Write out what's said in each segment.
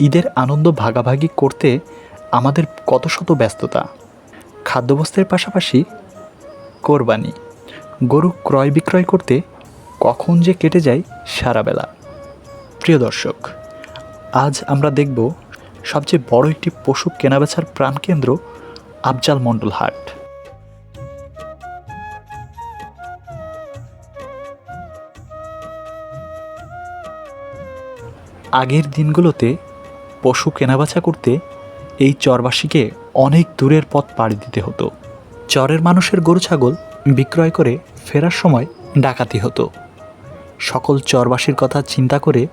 ঈদের আনন্দ ভাগাভাগি করতে আমাদের কত শত ব্যস্ততা। খাদ্যবস্ত্রের পাশাপাশি কোরবানি। গরু ক্রয় বিক্রয় করতে কখন যে কেটে যায় সারা বেলা প্রিয় দর্শক, আজ আমরা দেখব সবচেয়ে বড় একটি পশু কেনাবেচার প্রাণকেন্দ্র আফজাল মণ্ডল হাট। আগের দিনগুলোতে পশু কেনাবেচা করতে এই চরবাসীকে অনেক দূরের পথ পাড়ি দিতে হতো। চরের মানুষের গরু ছাগল বিক্রয় করে ফেরার সময় ডাকাতি হতো। সকল চরবাসীর কথা চিন্তা করে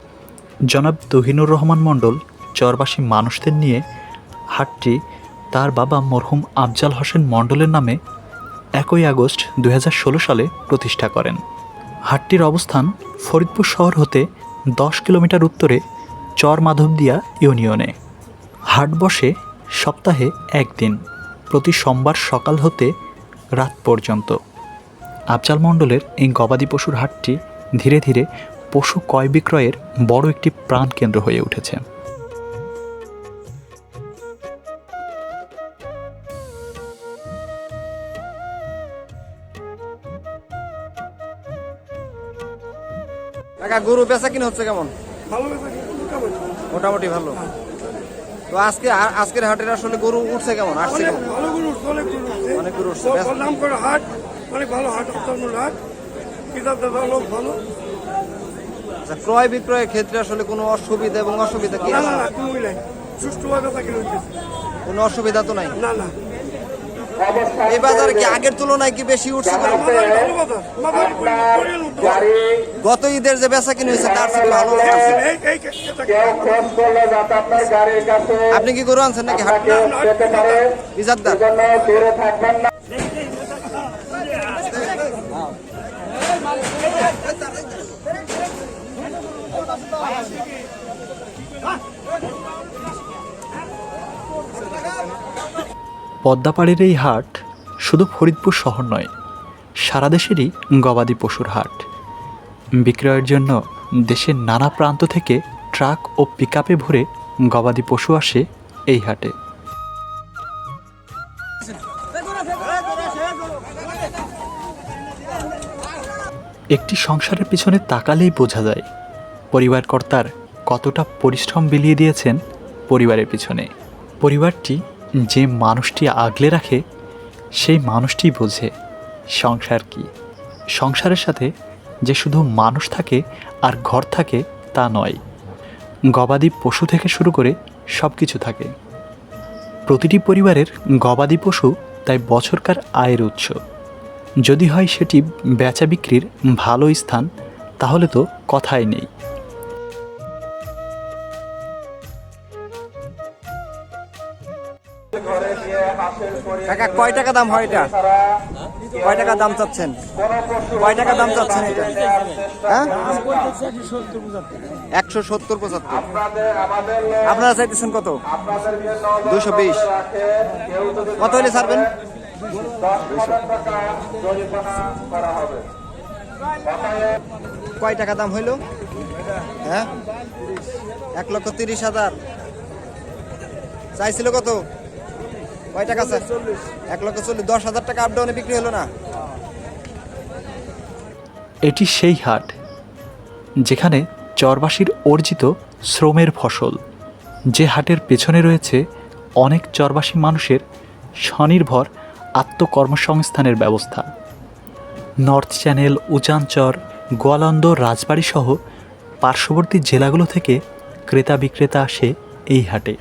জনাব তহিনুর রহমান মণ্ডল চরবাসী মানুষদের নিয়ে হাটটি তার বাবা মরহুম আফজাল হোসেন মণ্ডলের নামে একই আগস্ট দু হাজার ষোলো সালে প্রতিষ্ঠা করেন। হাটটির অবস্থান ফরিদপুর শহর হতে দশ কিলোমিটার উত্তরে চর মাধবদিয়া ইউনিয়নে। হাট বসে সপ্তাহে একদিন, প্রতি সোমবার সকাল হতে রাত পর্যন্ত। আফজাল মণ্ডলের এই গবাদি পশুর হাটটি ধীরে ধীরে পশু ক্রয় বিক্রয়ের বড় একটি প্রাণকেন্দ্র হয়ে উঠেছে। গরু বেচা কিনে হচ্ছে কেমন? ভালো বেচা মোটামুটি। ভালো। তো আজকে আজকের হাটের আসলে গরু উঠছে কেমন? আসছে অনেক কেমন? ভালো গরু উঠছে, অনেক গরু উঠছে। অনেক গরু উঠছে। নাম করে হাট অনেক ভালো হাট অত্যানুর হাট। কিতাব দাদা লোক ভালো। আচ্ছা ক্রয় বিক্রয়ের ক্ষেত্রে আসলে কোনো অসুবিধা এবং অসুবিধা কি না আছে? না না কোনো নাই। সুষ্ঠুভাবে কোনো অসুবিধা তো নাই? না না। এই বাজারে কি আগের তুলনায় কি বেশি উঠছে। গত ঈদের যে বেচা কিনে হয়েছে তার থেকে ভালো? আপনি কি গরু আনছেন নাকি? হাট না, পদ্মাপাড়ের এই হাট শুধু ফরিদপুর শহর নয়, সারা দেশেরই গবাদি পশুর হাট। বিক্রয়ের জন্য দেশের নানা প্রান্ত থেকে ট্রাক ও পিকআপে ভরে গবাদি পশু আসে এই হাটে। একটি সংসারের পিছনে তাকালেই বোঝা যায় পরিবার কর্তার কতটা পরিশ্রম বিলিয়ে দিয়েছেন পরিবারের পিছনে। পরিবারটি যে মানুষটি আগলে রাখে, সেই মানুষটি বোঝে সংসার কি। সংসারের সাথে যে শুধু মানুষ থাকে আর ঘর থাকে, তা নয়। গবাদি পশু থেকে শুরু করে সব কিছু থাকে। প্রতিটি পরিবারের গবাদি পশু তাই বছরকার আয়ের উৎস। যদি হয় সেটি বেচা বিক্রির ভালো স্থান, তাহলে তো কথাই নেই। কাকা কয় টাকা দাম হয় এটা? কয় টাকা দাম চাচ্ছেন? কয় টাকা দাম চাচ্ছেন এটা? হ্যাঁ? একশো সত্তর পঁচাত্তর। আপনারা চাইতেছেন কত? দুশো বিশ। কত হলে ছাড়বেন? কয় টাকা দাম হইল? হ্যাঁ? এক লক্ষ তিরিশ হাজার। চাইছিল কত? কয় টাকা স্যার এক লক্ষ চল্লিশ, দশ হাজার টাকা বিক্রি হলো না? এটি সেই হাট যেখানে চরবাসীর অর্জিত শ্রমের ফসল। যে হাটের পেছনে রয়েছে অনেক চরবাসী মানুষের স্বনির্ভর আত্মকর্মসংস্থানের ব্যবস্থা। নর্থ চ্যানেল, উজানচর গোয়ালন্দ রাজবাড়ি সহ পার্শ্ববর্তী জেলাগুলো থেকে ক্রেতা বিক্রেতা আসে এই হাটে।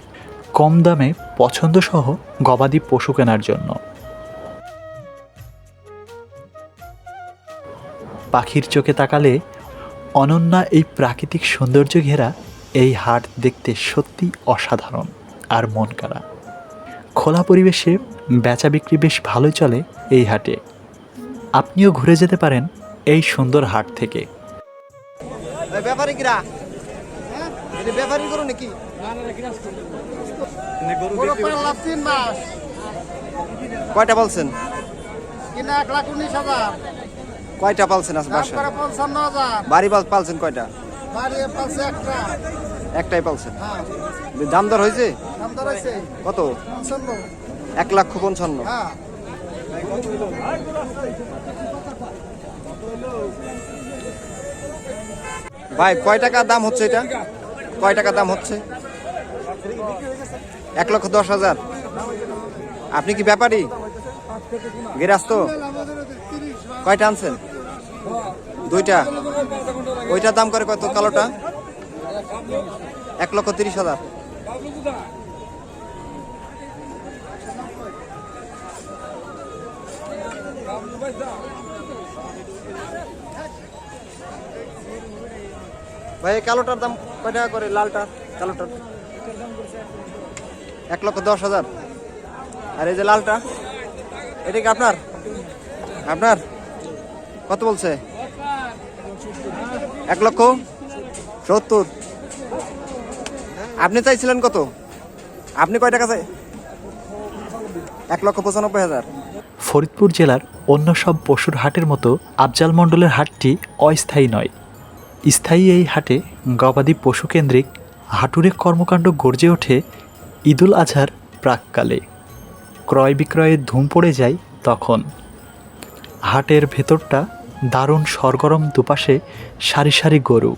কম দামে পছন্দসহ গবাদি পশু কেনার জন্য। পাখির চোখে তাকালে অনন্যা এই প্রাকৃতিক সৌন্দর্য ঘেরা এই হাট দেখতে সত্যি অসাধারণ আর মন কাড়া। খোলা পরিবেশে বেচা বিক্রি বেশ ভালোই চলে এই হাটে। আপনিও ঘুরে যেতে পারেন এই সুন্দর হাট থেকে। ব্যাপারী কিরা? হ্যাঁ? ব্যাপারী করো নাকি? কয়টা বলছেন কিনা এক লাখ উনিশ হাজার। কয়টা পালছেন বাসা বাড়ি পালছেন কয়টা? একটাই পালছেন? দাম দর হয়েছে? কত? এক লক্ষ পঞ্চান্ন। ভাই কয় টাকা দাম হচ্ছে এটা? কয় টাকা দাম হচ্ছে? এক লক্ষ দশ হাজার। আপনি কি ব্যাপারী? গেরাস্ত কয়টা আনছেন? দুইটা। ওইটার দাম করে কত কালোটা? এক লক্ষ তিরিশ হাজার। ভাই কালোটার দাম কয় টাকা করে? লালটার, কালোটার। এক লক্ষ দশ হাজার। আর এই যে লালটা, এটা কি আপনার? আপনার? কত বলছে? এক লক্ষ সত্তর। আপনি চাইছিলেন কত? আপনি কয় টাকা চাই? এক লক্ষ পঁচানব্বই হাজার। ফরিদপুর জেলার অন্য সব পশুর হাটের মতো আফজাল মণ্ডলের হাটটি অস্থায়ী নয়। স্থায়ী এই হাটে গবাদি পশুকেন্দ্রিক হাটুরে কর্মকাণ্ড গর্জে ওঠে ঈদুল আজহার প্রাককালে। ক্রয় বিক্রয়ের ধুম পড়ে যায় তখন। হাটের ভেতরটা দারুণ সরগরম দুপাশে সারি সারি গরু।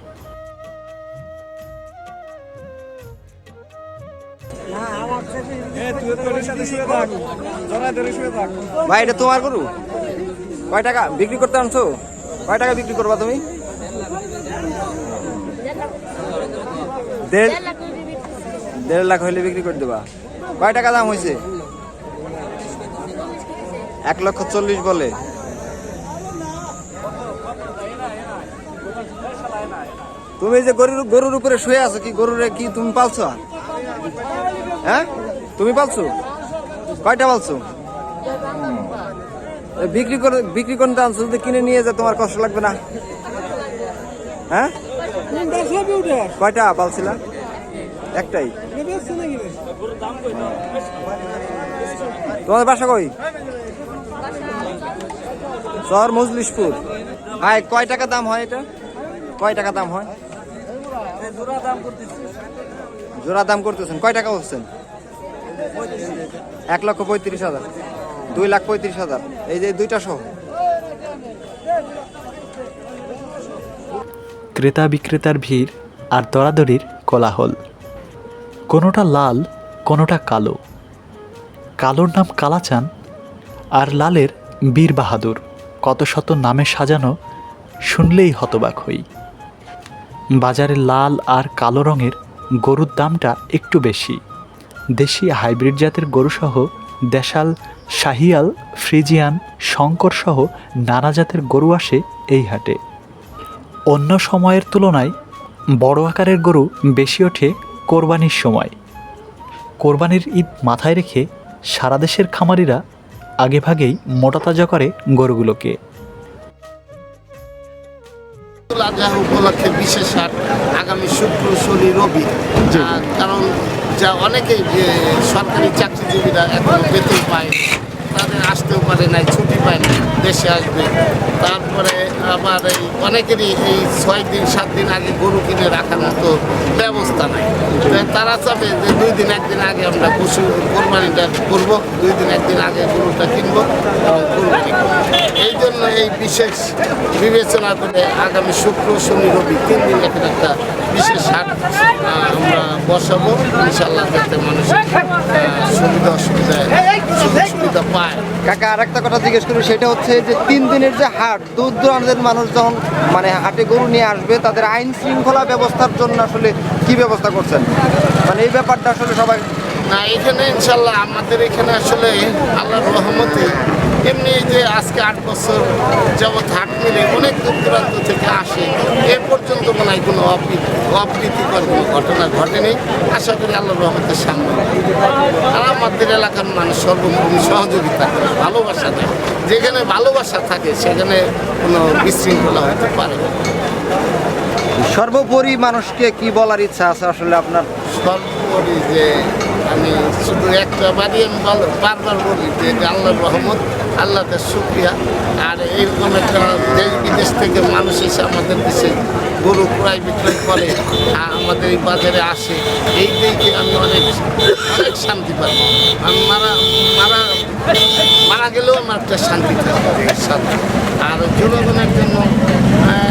ভাই, এটা তোমার গরু? কয় টাকা বিক্রি করতে আনছো? কয় টাকা বিক্রি করবা তুমি? দেড় দেড় লাখ হইলে বিক্রি করে দেবা। কয় টাকা দাম হয়েছে এক লক্ষ চল্লিশ বলে। তুমি যে গরুর গরুর উপরে শুয়ে আছো, কি গরুরে কি তুমি পালছো? হ্যাঁ? তুমি পালছো? কয়টা পালছো? বিক্রি করে বিক্রি করতে আনছো, যদি কিনে নিয়ে যা তোমার কষ্ট লাগবে না। হ্যাঁ? কয়টা পালছিলা একটাই। তোমাদের বাসা কই? শহর মজলিশপুর। ভাই কয় টাকা দাম হয় এটা? কয় টাকা দাম হয়? জোড়া দাম করতেছেন। কয় টাকা হচ্ছেন এক লক্ষ পঁয়ত্রিশ হাজার। দুই লাখ পঁয়ত্রিশ হাজার। এই যে দুইটা সহ ক্রেতা বিক্রেতার ভিড় আর দরাদরির কোলাহল। কোনোটা লাল, কোনোটা কালো। কালোর নাম কালাচান আর লালের বীর বাহাদুর। কত শত নামে সাজানো, শুনলেই হতবাক হই। বাজারে লাল আর কালো রঙের গরুর দামটা একটু বেশি। দেশি হাইব্রিড জাতের গরুসহ দেশাল, শাহিয়াল, ফ্রিজিয়ান শঙ্কর সহ নানা জাতের গরু আসে এই হাটে। অন্য সময়ের তুলনায় বড় আকারের গরু বেশি ওঠে কোরবানির সময়। কোরবানির ঈদ মাথায় রেখে সারা দেশের খামারিরা আগেভাগেই মোটা তাজা করে গরুগুলোকে। আজহা উপলক্ষে বিশেষ হাট আগামী শুক্র শনি রবি। কারণ যা অনেকেই যে সরকারি চাকরিজীবীরা এখন বেতন পায় তাদের আসতেও পারে নাই দেশে আসবে। তারপরে আবার এই অনেকেরই এই ছয় দিন, সাত দিন আগে গরু কিনে রাখার মতো ব্যবস্থা নাই। তারা চাবে যে দুই দিন একদিন আগে আমরা পশু কোরবানিটা করব, দুই দিন একদিন আগে গরুটা কিনবো কোরবানি করব। এই জন্য এই বিশেষ বিবেচনা করে আগামী শুক্র, শনি, রবি তিন দিন এখানে একটা বিশেষ হাট আমরা বসাবো। ইনশাল্লাহ যাতে মানুষের সুবিধা অসুবিধা সুযোগ সুবিধা পায়। কাকা আর একটা কথা জিজ্ঞেস করি সেটা হচ্ছে যে তিন দিনের যে হাট, দূর দূরান্তের মানুষ যখন মানে হাটে গরু নিয়ে আসবে, তাদের আইন শৃঙ্খলা ব্যবস্থার জন্য আসলে কি ব্যবস্থা করছেন? মানে এই ব্যাপারটা আসলে সবাই না, এখানে ইনশাল্লাহ আমাদের এখানে আসলে আল্লাহ রহমতে এমনি যে আজকে আট বছর যাবৎ হাট মিলে অনেক দূর দূরান্ত থেকে আসে এ পর্যন্ত মনে হয় কোনো অপ্রীতি অপ্রীতিকর কোনো ঘটনা ঘটেনি। আশা করি আল্লাহর রহমতের সামনে আর আমাদের এলাকার মানুষ সর্বভূমি সহযোগিতা ভালোবাসা দেয়। যেখানে ভালোবাসা থাকে সেখানে কোনো বিশৃঙ্খলা হতে পারে। সর্বোপরি মানুষকে কি বলার ইচ্ছা আছে আসলে আপনার? সর্বোপরি যে আমি শুধু একটা বাড়ি আমি বারবার বলি যে আল্লাহর রহমত আল্লাহদের শুক্রিয়া। আর এরকম একটা দেশ বিদেশ থেকে মানুষ এসে আমাদের দেশে গরু ক্রয় বিক্রয় করে, আর আমাদের এই বাজারে আসে, এই দিকে আমি অনেক অনেক শান্তি পাই। আমি মারা মারা মারা গেলেও আমার একটা শান্তি থাকে আর জনগণের জন্য,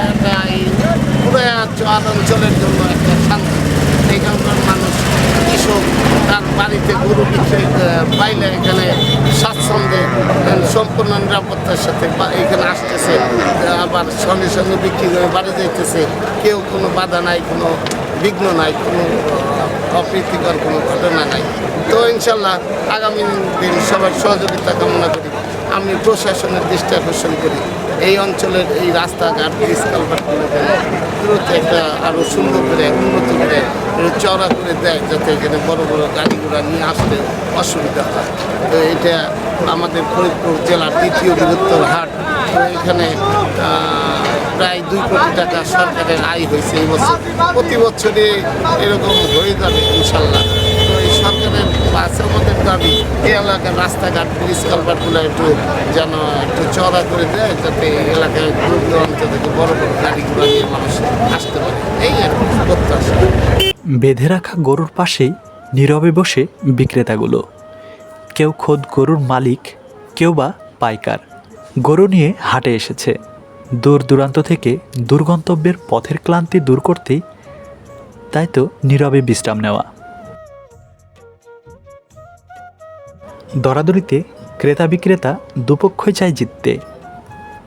একটা এই পুরো চর অঞ্চলের জন্য একটা শান্তি। এই এখানকার মানুষ কৃষক তার বাড়িতে গরু বিক্রি পাইলে এখানে স্বাচ্ছন্দ্যে সম্পূর্ণ নিরাপত্তার সাথে এখানে আসতেছে আবার সঙ্গে সঙ্গে বিক্রি করে বাড়ি যাইতেছে। কেউ কোনো বাধা নাই, কোনো বিঘ্ন নাই, কোনো অপ্রীতিকর কোনো ঘটনা নাই। তো ইনশাল্লাহ আগামী দিন সবার সহযোগিতা কামনা করি। আমি প্রশাসনের দৃষ্টি আকর্ষণ করি। এই অঞ্চলের এই রাস্তাঘাট ব্রিজ কালভার্টগুলো দ্রুত একটা আরও সুন্দর করে, উন্নত করে একটু চড়া করে দেয়, যাতে এখানে বড় বড় গাড়ি ঘোড়া নিয়ে আসলে অসুবিধা হয়। তো এটা আমাদের ফরিদপুর জেলার দ্বিতীয় বৃহত্তর হাট। তো এখানে প্রায় দুই কোটি টাকা সরকারের আয় হয়েছে এই বছর। প্রতি বছরে এরকম হয়ে যাবে, ইনশাল্লাহ তো এই সরকারের কাছে আমাদের দাবি এই এলাকার রাস্তাঘাট, পুলিশ কালভার্টগুলো একটু যেন একটু চড়া করে দেয়, যাতে এলাকায় দূর থেকে বড় বড় গাড়িগুলো নিয়ে মানুষ আসতে পারে। এই আর প্রত্যাশা। বেঁধে রাখা গরুর পাশেই নীরবে বসে বিক্রেতাগুলো। কেউ খোদ গরুর মালিক, কেউ বা পাইকার। গরু নিয়ে হাটে এসেছে। দূর দূরান্ত থেকে দুর্গন্তব্যের পথের ক্লান্তি দূর করতেই তাই তো নীরবে বিশ্রাম নেওয়া। দরাদরিতে ক্রেতা বিক্রেতা দুপক্ষই চায় জিততে।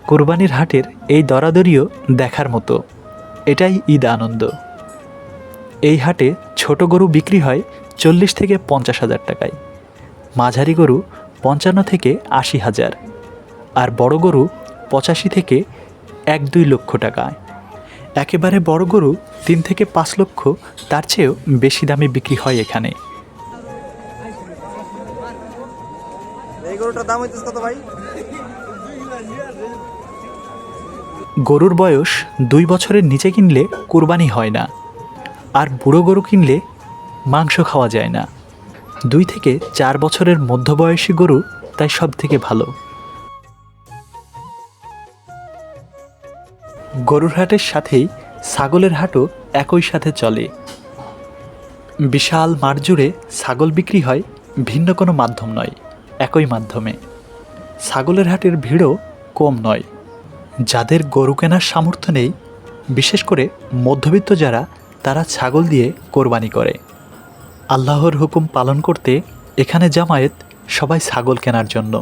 কোরবানির হাটের এই দরাদরিও দেখার মতো। এটাই ঈদ আনন্দ। এই হাটে ছোট গরু বিক্রি হয় চল্লিশ থেকে পঞ্চাশ হাজার টাকায়। মাঝারি গরু পঞ্চান্ন থেকে আশি হাজার। আর বড় গরু পঁচাশি থেকে এক দুই লক্ষ টাকায়। একেবারে বড় গরু তিন থেকে পাঁচ লক্ষ, তার চেয়েও বেশি দামে বিক্রি হয় এখানে। গরুটার দাম হইতেছে কত ভাই? গরুর বয়স দুই বছরের নিচে কিনলে কুরবানি হয় না। আর বুড়ো গরু কিনলে মাংস খাওয়া যায় না। দুই থেকে চার বছরের মধ্যবয়সী গরু তাই সব থেকে ভালো। গরুর হাটের সাথেই ছাগলের হাটও একই সাথে চলে। বিশাল মাঠ জুড়ে ছাগল বিক্রি হয় ভিন্ন কোনো মাধ্যম নয়। একই মাধ্যমে। ছাগলের হাটের ভিড়ও কম নয়। যাদের গরু কেনার সামর্থ্য নেই, বিশেষ করে মধ্যবিত্ত যারা, তারা ছাগল দিয়ে কোরবানি করে। আল্লাহর হুকুম পালন করতে এখানে জামায়েত সবাই ছাগল কেনার জন্য।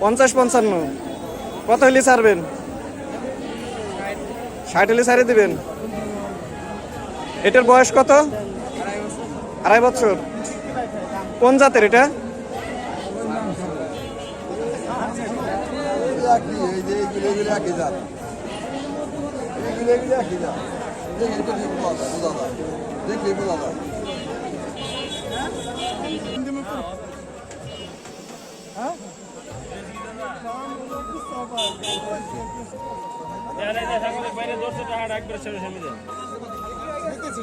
পঞ্চাশ পঞ্চান্ন। কত হলে ছাড়বেন? ষাট হলে ছাড়ে দিবেন। এটার বয়স কত? আড়াই বছর। কোন জাতের এটা?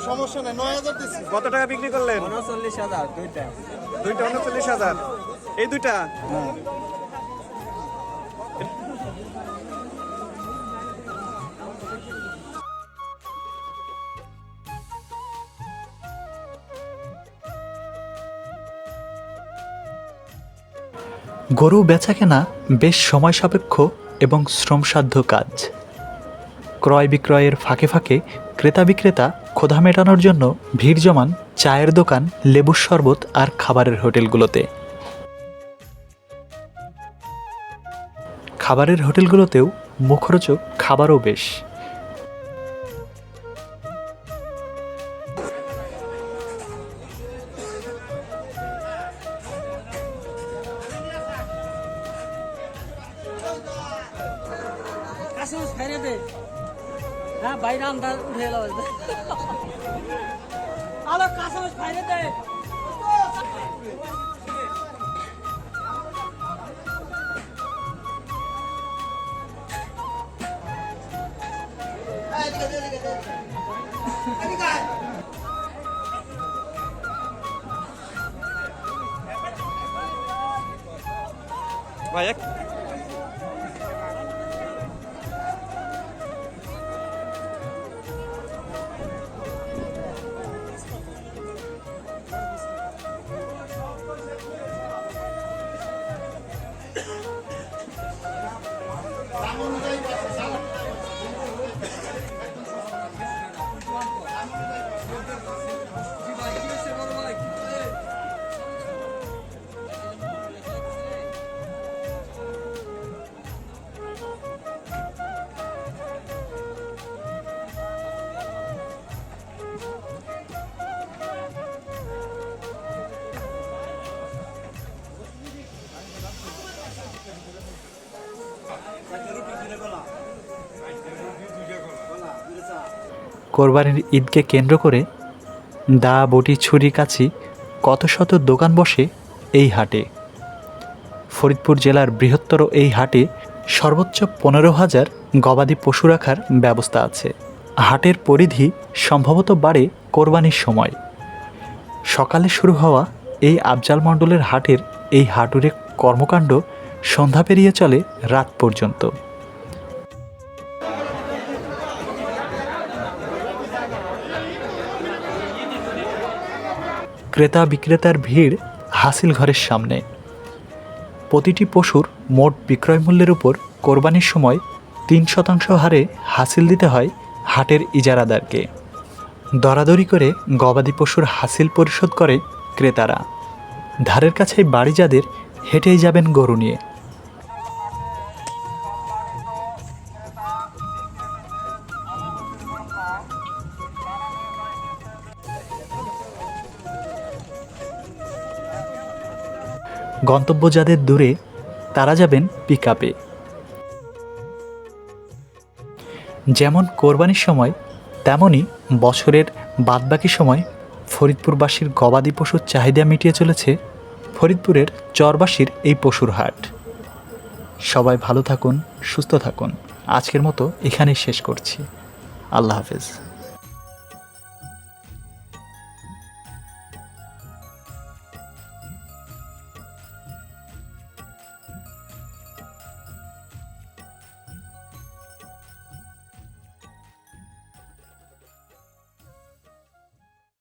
সমস্যা নেই নয় হাজার দিচ্ছি কত টাকা বিক্রি করলেন? উনচল্লিশ হাজার দুইটা। দুইটা উনচল্লিশ হাজার। এই দুইটা? গরু বেচাকেনা বেশ সময় সাপেক্ষ এবং শ্রমসাধ্য কাজ। ক্রয় বিক্রয়ের ফাঁকে ফাঁকে ক্রেতা বিক্রেতা ক্ষোধা মেটানোর জন্য ভিড় জমান চায়ের দোকান, লেবুর শরবত আর খাবারের হোটেলগুলোতে। খাবারের হোটেলগুলোতেও মুখরোচক খাবারও বেশ। খাইরে দে। হ্যাঁ বাইরে আমরা উঠে এলাম আলো কাঁচা বাইরে দেয় কোরবানির ঈদকে কেন্দ্র করে দা, বটি, ছুরি, কাছি কত শত দোকান বসে এই হাটে। ফরিদপুর জেলার বৃহত্তর এই হাটে সর্বোচ্চ পনেরো হাজার গবাদি পশু রাখার ব্যবস্থা আছে। হাটের পরিধি সম্ভবত বাড়ে কোরবানির সময়। সকালে শুরু হওয়া এই আফজাল মণ্ডলের হাটের এই হাটুরে কর্মকাণ্ড সন্ধ্যা পেরিয়ে চলে রাত পর্যন্ত। ক্রেতা বিক্রেতার ভিড় হাসিল ঘরের সামনে। প্রতিটি পশুর মোট বিক্রয় মূল্যের উপর কোরবানির সময় তিন শতাংশ হারে হাসিল দিতে হয় হাটের ইজারাদারকে। দরাদরি করে গবাদি পশুর হাসিল পরিশোধ করে ক্রেতারা। ধারের কাছে বাড়ি যাদের, হেঁটেই যাবেন গরু নিয়ে। গন্তব্য যাদের দূরে, তারা যাবেন পিক আপে যেমন কোরবানির সময়, তেমনই বছরের বাদবাকি সময় ফরিদপুরবাসীর গবাদি পশুর চাহিদা মিটিয়ে চলেছে ফরিদপুরের চরবাসীর এই পশুর হাট। সবাই ভালো থাকুন, সুস্থ থাকুন। আজকের মতো এখানেই শেষ করছি। আল্লাহ হাফেজ।